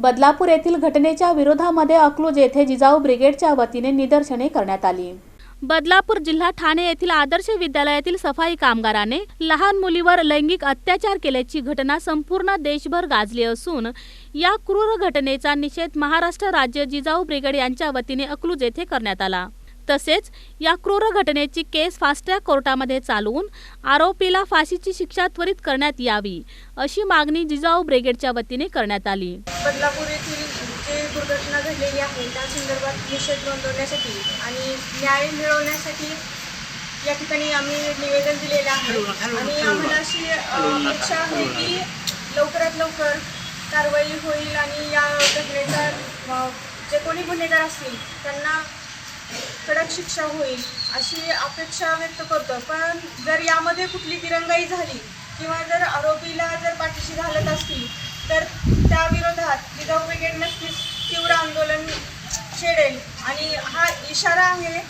बदलापूर येथील घटनेच्या विरोधामध्ये अकलूज येथे जिजाऊ ब्रिगेडच्या वतीने निदर्शने करण्यात आली. बदलापूर जिल्हा ठाणे येथील आदर्श विद्यालयातील सफाई कामगाराने लहान मुलीवर लैंगिक अत्याचार केल्याची घटना संपूर्ण देशभर गाजली असून या क्रूर घटनेचा निषेध महाराष्ट्र राज्य जिजाऊ ब्रिगेड यांच्या वतीने अकलूज येथे करण्यात आला. तसेच या क्रूर घटनेची केस फास्ट ट्रॅक कोर्टामध्ये चालवून आरोपीला फाशीची शिक्षा त्वरित करण्यात यावी अशी मागणी जिजाऊ ब्रिगेडच्या वतीने करण्यात आली. बदलापूर येथील जे दुर्घटना घडलेली आहे त्या संदर्भात निषेध नोंदवण्यासाठी आणि न्याय मिळवण्यासाठी या ठिकाणी आम्ही निवेदन दिलेलं आहे. आणि आम्हाला अशी अपेक्षा आहे की लवकरात लवकर कारवाई होईल आणि या घटनेचा जे कोणी गुन्हेगार असतील त्यांना कडक शिक्षा होईल अशी अपेक्षा व्यक्त करतो. पण जर यामध्ये कुठली दिरंगाई झाली किंवा जर आरोपीला जर पाठीशी घालत असतील तर त्या विरोधात जिजाऊ ब्रिगेड नक्कीच तीव्र आंदोलन छेडेल. आणि हा इशारा आहे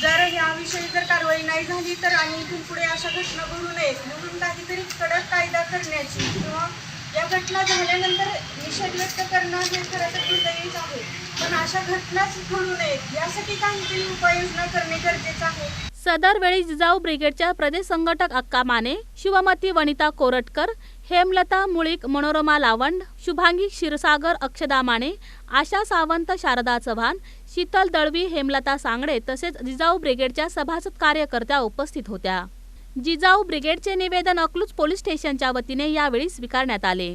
जर याविषयी जर कारवाई नाही झाली तर आणि इथून पुढे अशा घटना घडू नयेत म्हणून काहीतरी कडक कायदा करण्याची किंवा या घटना झाल्यानंतर निषेध व्यक्त करणं हे खरं तर दुर्दैवीच आहे. पण अशा घटनाच घडू नयेत. यासाठी काहीतरी उपाययोजना करणे गरजेचं आहे? सदर वेळी जिजाऊ ब्रिगेडच्या प्रदेश संघटक अक्का माने शिवमती वनिता कोरटकर हेमलता मुळीक मनोरमा लावंड शुभांगी क्षीरसागर अक्षदा माने आशा सावंत शारदा चव्हाण शीतल दळवी हेमलता सांगडे तसेच जिजाऊ ब्रिगेडच्या सभासद कार्यकर्त्या उपस्थित होत्या. जिजाऊ ब्रिगेडचे निवेदन अकलूज पोलीस स्टेशनच्या वतीने यावेळी स्वीकारण्यात आले.